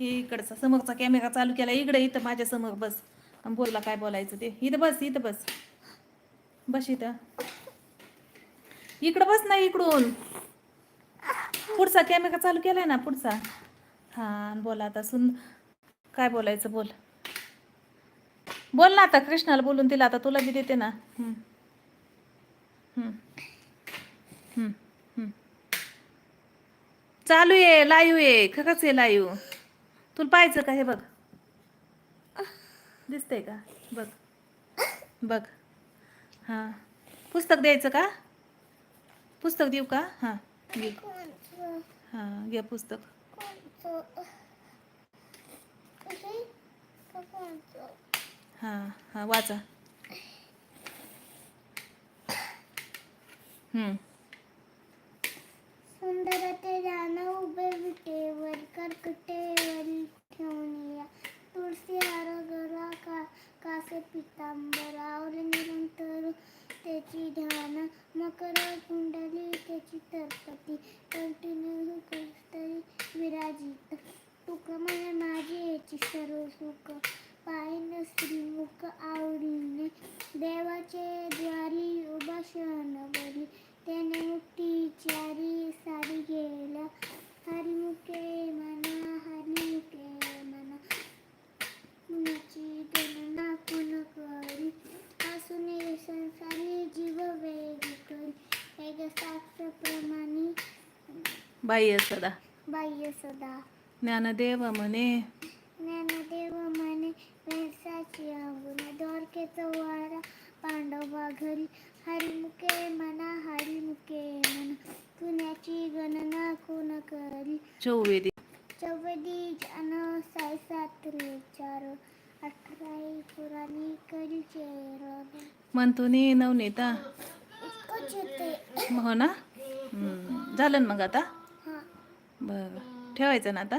हे इकडचा समोरचा कॅमेरा चालू केला इकडे इथं माझ्यासमोर बस. बोलला काय बोलायचं ते. इथं बस इथं बस. बस इथं. इकडं बस ना इकडून. पुढचा कॅमेरा चालू केलाय ना पुढचा. हा बोला आता सुन काय बोलायचं बोल. बोल ना आता कृष्णाला बोलून दिला आता तुला बी देते ना. हम्म. हम्म. हम्म. चालू आहे लाईव्ह आहे खरंच आहे लाईव्ह तुला पाहायचं का हे बघ? दिसतंय का? बघ. बघ. हां. पुस्तक द्यायचं का? पुस्तक देऊ का? हां. घे. हां घे पुस्तक. हां हां वाचा. हम्म. सुंदर ते रानं उभे विटेवर करकटेवर कासे पितांबर आवले निरंतर त्याची ध्यान मकर कुंडली त्याची तरपती कंटिन्यू बाह्य सदा बाह्य सदा ज्ञानदेव म्हणे ज्ञानदेव म्हणे वेसाची अंगुण द्वारकेचा वारा पांडवा घरी हरिमुखे म्हणा हरिमुखे म्हणा कुणाची गणना कोण करी चौवेदी चौवदी जन साई सात रे चार अठराई पुराणी करी चेर म्हणतो नी नवनीता हो ना. झालं मग आता बरं. ठेवायचं ना आता?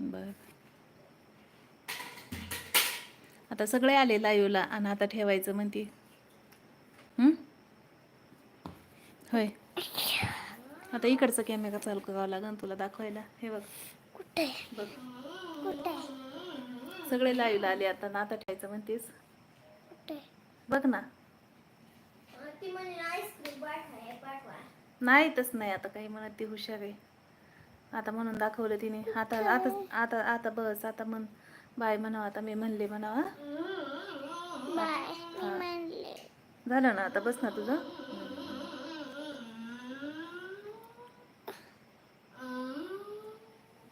बरं. आता सगळे आले लाईव्हला आणि आता ठेवायचं म्हणते? होय. आता इकडचा कॅमेरा चालू करावा लागेल तुला दाखवायला. हे बघ. कुठे? बघ. कुठे? सगळे लाईव्हला आले आता ना आता ठेवायचं म्हणतेस. कुठे? बघ ना. नाही तसं नाही आता काही म्हणत ती हुशार आहे. आता म्हणून दाखवलं तिने. आता आता आता आता बस आता म्हण बाय म्हणावं आता मी म्हणले म्हणावं झालं ना आता? बस ना तुझं?